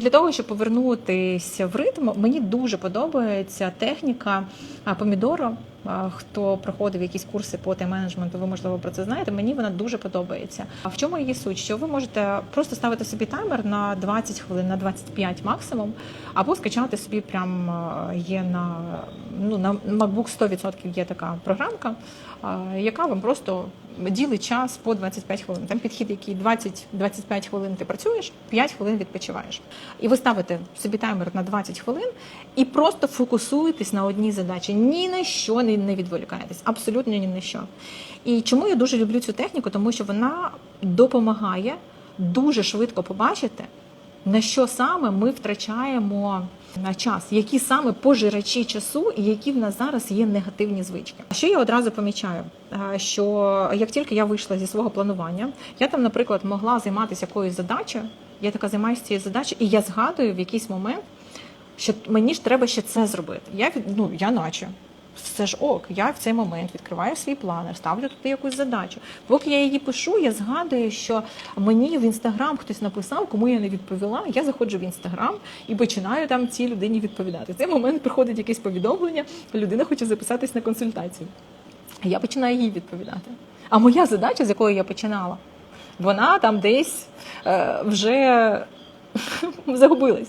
Для того, щоб повернутися в ритм, мені дуже подобається техніка помідоро. Хто проходив якісь курси по тайм-менеджменту, ви можливо про це знаєте. Мені вона дуже подобається. А в чому її суть? Що ви можете просто ставити собі таймер на 20 хвилин, на 25 максимум, або скачати собі прям є на ну на MacBook 100% є така програмка, яка вам просто ділить час по 25 хвилин. Там підхід, який 20-25 хвилин ти працюєш, 5 хвилин відпочиваєш. І ви ставите собі таймер на 20 хвилин і просто фокусуєтесь на одній задачі. Ні на що не, не відволікаєтесь, абсолютно ні на що. І чому я дуже люблю цю техніку? Тому що вона допомагає дуже швидко побачити, на що саме ми втрачаємо на час, які саме пожирачі часу і які в нас зараз є негативні звички. Що я одразу помічаю? Е, Що як тільки я вийшла зі свого планування, я там, наприклад, могла займатися якоюсь задачею. Я така займаюся цією задачею, і я згадую в якийсь момент, що мені ж треба ще це зробити. Я ну я наче. Все ж ок, я в цей момент відкриваю свій планер, ставлю туди якусь задачу. Поки я її пишу, я згадую, що мені в інстаграм хтось написав, кому я не відповіла. Я заходжу в інстаграм і починаю там цій людині відповідати. В цей момент приходить якесь повідомлення, людина хоче записатись на консультацію. Я починаю їй відповідати. А моя задача, з якої я починала, вона там десь е, вже загубилась.